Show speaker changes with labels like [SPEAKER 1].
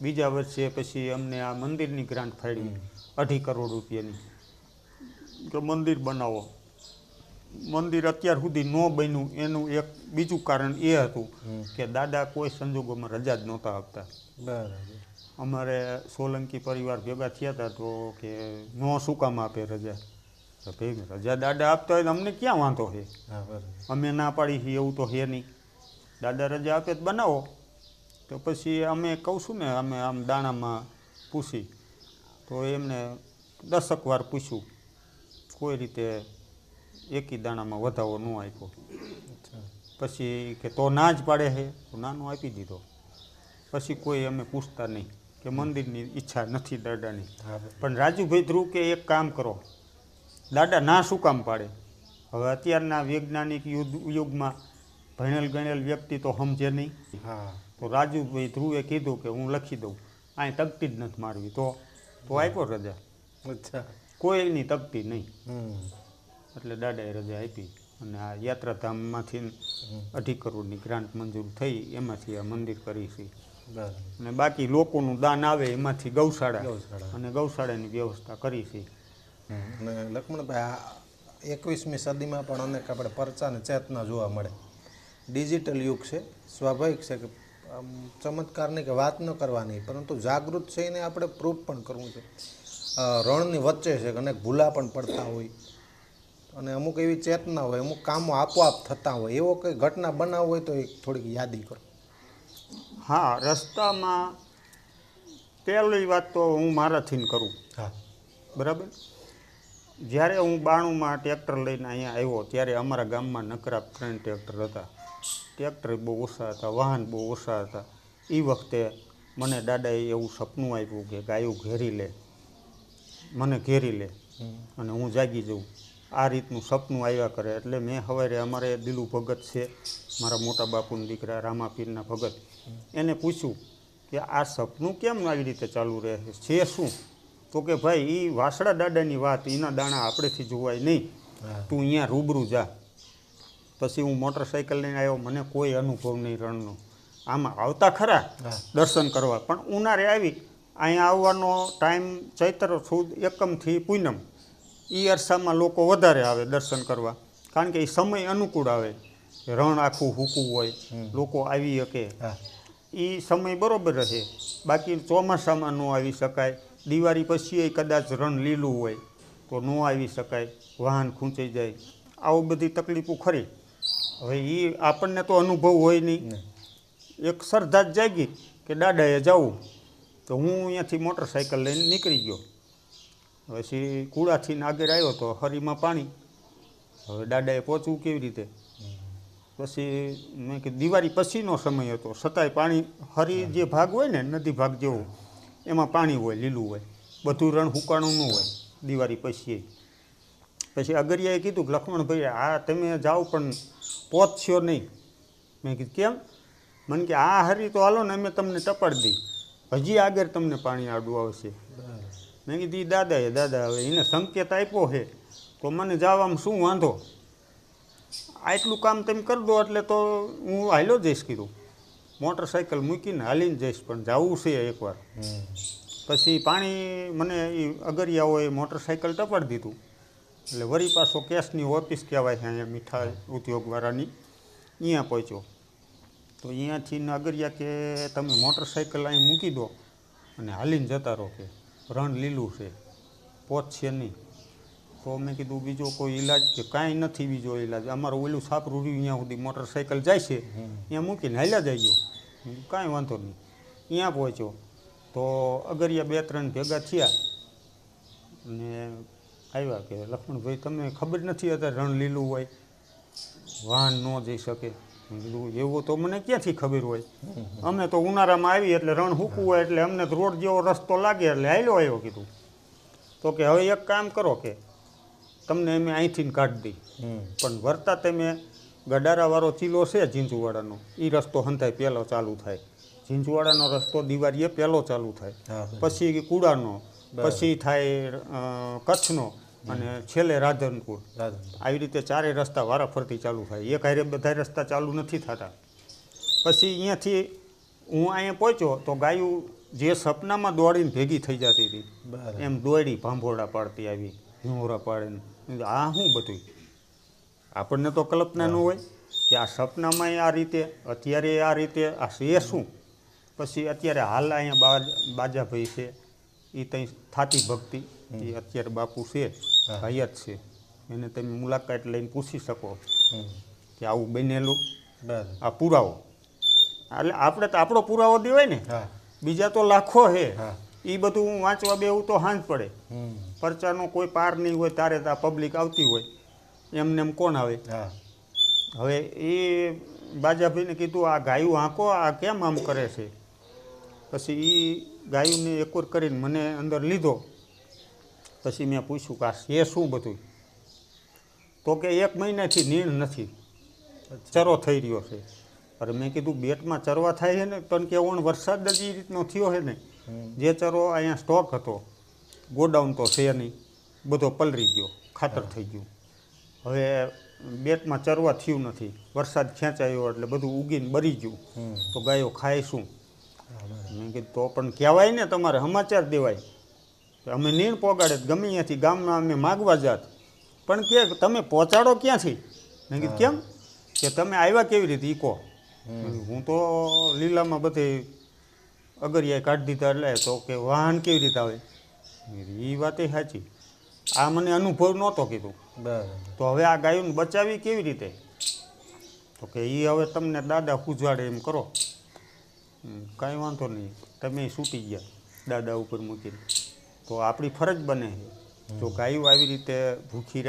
[SPEAKER 1] બીજા વર્ષે પછી અમને આ મંદિરની ગ્રાન્ટ ફાળવી અઢી કરોડ રૂપિયાની. કે મંદિર બનાવો. મંદિર અત્યાર સુધી ન બન્યું. એનું એક બીજું કારણ એ હતું કે દાદા કોઈ સંજોગોમાં રજા જ નહોતા આપતા.
[SPEAKER 2] બરાબર.
[SPEAKER 1] અમારે સોલંકી પરિવાર ભેગા થયા હતા તો કે ન શું કામ આપે રજા? તો ભાઈ રજા દાદા આપતા હોય તો અમને ક્યાં વાંધો છે અમે ના પાડી છીએ એવું તો છે નહીં. દાદા રજા આપે તો બનાવો. તો પછી અમે કહું છું ને અમે આમ દાણામાં પૂછી. તો એમને દસક વાર પૂછ્યું કોઈ રીતે એકી દાણામાં વધાવો ન આપ્યો. પછી કે તો ના જ પાડે છે તો નાનો આપી દીધો. પછી કોઈ અમે પૂછતા નહીં કે મંદિરની ઈચ્છા નથી દાદાની. પણ રાજુભાઈ ધ્રુવ કે એક કામ કરો દાદા ના શું કામ પાડે? હવે અત્યારના વૈજ્ઞાનિક યુદ્ધ યુગમાં ભણેલ ગણેલ વ્યક્તિ તો સમજે નહીં.
[SPEAKER 2] હા.
[SPEAKER 1] તો રાજુભાઈ ધ્રુવે કીધું કે હું લખી દઉં. અહીં તકતી જ નથી મારવી. તો તો આપ્યો રજા.
[SPEAKER 2] અચ્છા.
[SPEAKER 1] કોઈની તકતી નહીં. એટલે દાદાએ રજા આપી અને આ યાત્રાધામમાંથી અઢી કરોડની ગ્રાન્ટ મંજૂર થઈ. એમાંથી આ મંદિર કરી છે. અને બાકી લોકોનું દાન આવે એમાંથી ગૌશાળા. અને ગૌશાળાની વ્યવસ્થા કરી છે.
[SPEAKER 2] અને લક્ષ્મણભાઈ આ એકવીસમી સદીમાં પણ અનેક આપણે પરચા અને ચેતના જોવા મળે. ડિજિટલ યુગ છે. સ્વાભાવિક છે કે ચમત્કારની કે વાત ન કરવાની પરંતુ જાગૃત છે એને આપણે પ્રૂફ પણ કરવું છે. રણની વચ્ચે છે અનેક ભૂલા પણ પડતા હોય. અને અમુક એવી ચેતના હોય અમુક કામો આપોઆપ થતા હોય. એવો કંઈ ઘટના બનાવ હોય તો એક થોડીક યાદી કરો.
[SPEAKER 1] હા રસ્તામાં પહેલી વાત તો હું મારાથી કરું.
[SPEAKER 2] હા.
[SPEAKER 1] બરાબર? જ્યારે હું બાણુંમાં ટ્રેક્ટર લઈને અહીંયા આવ્યો ત્યારે અમારા ગામમાં નકરા ત્રણ ટ્રેક્ટર હતા. ટ્રેક્ટર બહુ ઓછા હતા વાહન બહુ ઓછા હતા. એ વખતે મને દાદાએ એવું સપનું આપ્યું કે ગાયું ઘેરી લે મને ઘેરી લે. અને હું જાગી જઉં. આ રીતનું સપનું આવ્યા કરે એટલે મેં સવારે અમારે દિલુ ભગત છે મારા મોટા બાપુના દીકરા રામાપીરના ભગત. એને પૂછ્યું કે આ સપનું કેમ આવી રીતે ચાલુ રહે છે? શું? તો કે ભાઈ એ વાસડા દાદાની વાત એના દાણા આપણેથી જોવાય નહીં. તું અહીંયા રૂબરૂ જા. પછી હું મોટરસાઇકલ લઈને આવ્યો મને કોઈ અનુભવ નહીં રણનો. આમાં આવતા ખરા દર્શન કરવા પણ ઉનાળે આવી અહીંયા આવવાનો ટાઈમ ચૈત્ર સુદ એકમથી પૂનમ. એ અરસામાં લોકો વધારે આવે દર્શન કરવા કારણ કે એ સમય અનુકૂળ આવે. રણ આખું હૂકું હોય લોકો આવી શકે. એ સમય બરોબર રહે. બાકી ચોમાસામાં ન આવી શકાય. દિવાળી પછી કદાચ રણ લીલું હોય તો ન આવી શકાય. વાહન ખૂંચાઈ જાય. આવું બધી તકલીફો ખરી. હવે એ આપણને તો અનુભવ હોય નહીં. એક શ્રદ્ધા જ જાગી કે દાદાએ જવું. તો હું અહીંયાથી મોટરસાઇકલ લઈને નીકળી ગયો. પછી કુડાથી આગળ આવ્યો તો હરીમાં પાણી. હવે દાદાએ પહોંચવું કેવી રીતે? પછી મેં કે દિવાળી પછીનો સમય હતો. છતાંય પાણી હરી જે ભાગ હોય ને નદી ભાગ જેવો એમાં પાણી હોય લીલું હોય. બધું રણ હુકાણું ન હોય. દિવાળી પછી પછી અગરિયાએ કીધું કે લક્ષ્મણભાઈ આ તમે જાઓ પણ પહોંચશો નહીં. મેં કીધું કેમ? મને કે આ હરી તો હાલો ને અમે તમને ટપાડી દઈ હજી આગળ તમને પાણી આડું આવશે. મેં કીધું એ દાદાએ દાદા હવે એને સંકેત આપ્યો છે. તો મને જવામાં શું વાંધો? આટલું કામ તમે કરી દો એટલે તો હું હાલ્યો જઈશ કીધું. મોટરસાઇકલ મૂકીને હાલીને જઈશ પણ જવું છે એકવાર. પછી પાણી મને એ અગરિયાઓએ મોટરસાઇકલ ટપાડી દીધું. એટલે વળી પાછો કેસની ઓફિસ કહેવાય છે અહીંયા મીઠાઈ ઉદ્યોગવાળાની. અહીંયા પહોંચ્યો. તો અહીંયાથી ને અગરિયા કે તમે મોટરસાઇકલ અહીં મૂકી દો અને હાલીને જતા રહો કે રણ લીલું છે. પહોંચશે નહીં. તો મેં કીધું બીજો કોઈ ઈલાજ કે કાંઈ નથી બીજો ઈલાજ. અમારું ઓલું સાપરું રહ્યું અહીંયા સુધી મોટરસાઇકલ જાય છે. ત્યાં મૂકીને હાલ્યા જઈજો મેં કાંઈ વાંધો નહીં. અહીંયા પહોંચ્યો. તો અગરિયા બે ત્રણ ભેગા થયા. અને આવ્યા કે લક્ષ્મણભાઈ તમને ખબર નથી અત્યારે રણ લીલું હોય? વાહન ન જઈ શકે. કીધું એવું તો મને ક્યાંથી ખબર હોય? અમે તો ઉનાળામાં આવી એટલે રણ હૂકવું હોય એટલે અમને રોડ જેવો રસ્તો લાગે એટલે હાલ્યો આવ્યો કીધું. તો કે હવે એક કામ કરો કે તમને અમે અહીંથી કાઢી દઈ. પણ વરતા તમે ગડારાવાળો ચીલો છે ઝીંઝુવાડાનો એ રસ્તો હંતાય પહેલો ચાલુ થાય. ઝીંઝુવાડાનો રસ્તો દિવાળીએ પહેલો ચાલુ થાય. પછી કુડાનો પછી થાય કચ્છનો અને છેલ્લે રાધનપુર. આવી રીતે ચારે રસ્તા વારાફરતી ચાલુ થાય. એક હારે બધા રસ્તા ચાલુ નથી થતા. પછી અહીંયાથી હું અહીંયા પહોંચ્યો તો ગાયું જે સપનામાં દોડીને ભેગી થઈ જતી હતી. એમ દોડી ભાંભોડા પાડતી આવી હિંહોરા પાડીને. આ શું બધું? આપણને તો કલ્પના ન હોય કે આ સપનામાં આ રીતે અત્યારે આ રીતે આ છે શું? પછી અત્યારે હાલ અહીંયા બાજ બાજાભાઈ છે. એ ત્યાં થાતી ભક્તિ. એ અત્યારે બાપુ છે. હયાત છે. એને તમે મુલાકાત લઈને પૂછી શકો કે આવું બનેલું. આ પુરાવો. એટલે આપણે તો આપણો પુરાવો દેવાય ને બીજા તો લાખો છે
[SPEAKER 2] હા.
[SPEAKER 1] એ બધું હું વાંચવા બેવું તો હાંજ પડે. પરચાનો કોઈ પાર નહીં હોય તારે તો પબ્લિક આવતી હોય. એમને એમ કોણ આવે? હવે એ બાજાભાઈને કીધું આ ગાયું હાંકો આ કેમ આમ કરે છે? પછી એ ગાયુંને એકવાર કરીને મને અંદર લીધો. પછી મેં પૂછ્યું કે આ છે શું બધું? તો કે એક મહિનાથી નીણ નથી. ચરો થઈ રહ્યો છે. અરે મેં કીધું બેટમાં ચરવા થાય છે ને પણ કે ઓણ વરસાદ જ એ રીતનો થયો છે ને? જે ચરો અહીંયા સ્ટોક હતો ગોડાઉન તો છે નહીં બધો પલરી ગયો ખાતર થઈ ગયું. હવે બેટમાં ચરવા થયું નથી. વરસાદ ખેંચાયો એટલે બધું ઉગીને બરી ગયું. તો ગાયો ખાય શું. મેં કીધું તો પણ કહેવાય ને તમારે સમાચાર દેવાય. કે અમે નીર પોગાડે ગમે ત્યાંથી ગામમાં અમે માગવા જાત. પણ કે તમે પહોંચાડો ક્યાંથી? મેં કીધું કેમ? કે તમે આવ્યા કેવી રીતે? ઈ કહો. મેં કીધું, હું તો લીલામાં બધે અગરિયા કાઢી દીધા એટલે તો કે વાહન કેવી રીતે આવે? એ વાતે સાચી. આ મને અનુભવ નહોતો કીધું.
[SPEAKER 2] બરાબર.
[SPEAKER 1] તો હવે આ ગાયોને બચાવી કેવી રીતે? તો કે એ હવે તમને દાદા પૂજવાડે એમ કરો. કાંઈ વાંધો નહીં. તમે છૂટી ગયા, દાદા ઉપર મૂકીને. તો આપણી ફરજ બને જો ગાયું આવી રીતે ભૂખી